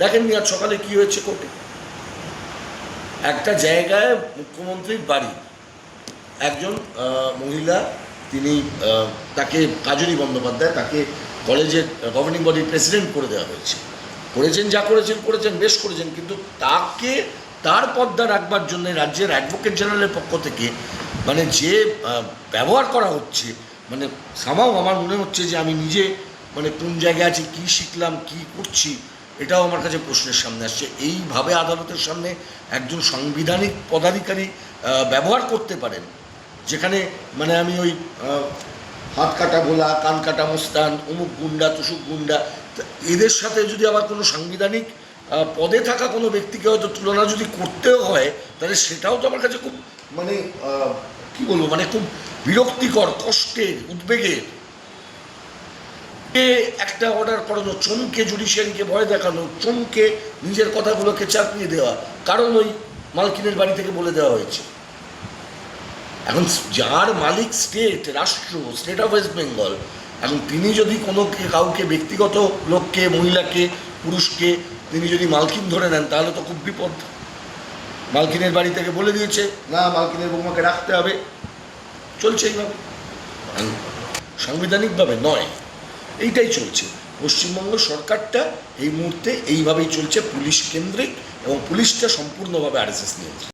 দেখেননি আজ সকালে কি হয়েছে কোর্টে? একটা জায়গায় মুখ্যমন্ত্রীর বাড়ি। একজন মহিলা, তিনি তাকে কাজনী বন্দ্যোপাধ্যায়, তাকে কলেজের গভর্নিং বডির প্রেসিডেন্ট করে দেওয়া হয়েছে। করেছেন যা করেছেন করেছেন, বেশ করেছেন, কিন্তু তাকে তার পদ্মা রাখবার জন্য রাজ্যের অ্যাডভোকেট জেনারেলের পক্ষ থেকে মানে যে ব্যবহার করা হচ্ছে মানে সামাও আমার মনে হচ্ছে যে আমি নিজে মানে কোন জায়গায় আছি, কী শিখলাম, কী করছি এটাও আমার কাছে প্রশ্নের সামনে আসছে। এইভাবে আদালতের সামনে একজন সাংবিধানিক পদাধিকারী ব্যবহার করতে পারেন, যেখানে মানে আমি ওই হাত কাটা ভোলা কান কাটা মোস্তান, অমুক গুন্ডা, তুসুক গুন্ডা এদের সাথে যদি আবার কোনো সাংবিধানিক পদে থাকা কোনো ব্যক্তিকে হয়তো তুলনা যদি করতেও হয়, তাহলে সেটাও তো আমার কাছে খুব মানে কি বলব মানে খুব বিরক্তিকর, কষ্টের, উদ্বেগের। একটা অর্ডার করানো, চমকে জুডিশিয়ারিকে ভয় দেখানো, চমকে নিজের কথাগুলোকে চাপিয়ে দেওয়া। কারণ ওই মালকিনের বাড়ি থেকে বলে দেওয়া হয়েছে। এখন যার মালিক স্টেট রাষ্ট্র স্টেট অফ ওয়েস্ট বেঙ্গল এখন তিনি যদি কোনো কাউকে, ব্যক্তিগত লোককে, মহিলাকে, পুরুষকে তিনি যদি মালকিন ধরে নেন, তাহলে তো খুব বিপদ। মালকিনের বাড়ি থেকে বলে দিয়েছে, না, মালকিনের বৌমাকে রাখতে হবে। চলছে এইভাবে। সাংবিধানিকভাবে নয়। এইটাই চলছে। পশ্চিমবঙ্গ সরকারটা এই মুহূর্তে এইভাবেই চলছে, পুলিশ কেন্দ্রিক এবং পুলিশটা সম্পূর্ণভাবে আরএসএস নিয়ন্ত্রিত।